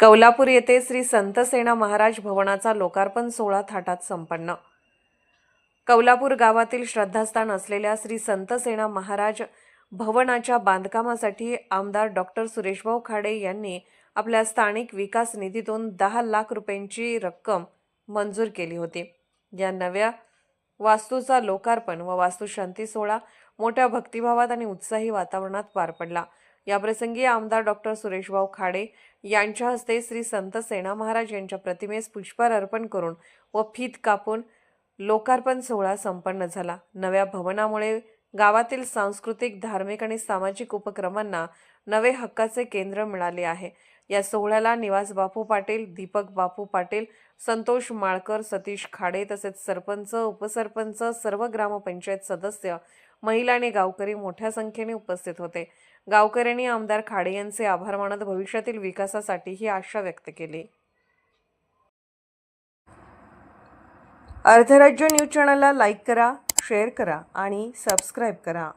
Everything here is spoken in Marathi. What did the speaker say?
कौलापूर येथे श्री संत सेना महाराज भवनाचा लोकार्पण सोहळा थाटात संपन्न. कौलापूर गावातील श्रद्धास्थान असलेल्या श्री संत सेना महाराज भवनाच्या बांधकामासाठी आमदार डॉक्टर सुरेशभाऊ खाडे यांनी आपल्या स्थानिक विकास निधीतून दहा लाख रुपयांची रक्कम मंजूर केली होती. या नव्या वास्तूचा लोकार्पण व वास्तुशांती सोहळा मोठ्या भक्तिभावात आणि उत्साही वातावरणात पार पडला. याप्रसंगी आमदार डॉक्टर सुरेशभाऊ खाडे यांच्या हस्ते श्री संत सेना महाराज यांच्या प्रतिमेस पुष्पहार अर्पण करून व फीत कापून लोकार्पण सोहळा संपन्न झाला. नव्या भवनामुळे गावातील सांस्कृतिक धार्मिक आणि सामाजिक उपक्रमांना नवे हक्काचे केंद्र मिळाले आहे. या सोहळ्याला निवास बापू पाटील दीपक बापू पाटील संतोष माळकर सतीश खाडे तसेच सरपंच उपसरपंच सर्व ग्रामपंचायत सदस्य महिला आणि गावकरी मोठ्या संख्येने उपस्थित होते. गावकऱ्यांनी आमदार खाडे यांचे आभार मानत भविष्यातील विकासासाठी ही आशा व्यक्त केली. अर्धराज्य न्यूज चॅनलला लाईक करा शेअर करा आणि सबस्क्राईब करा.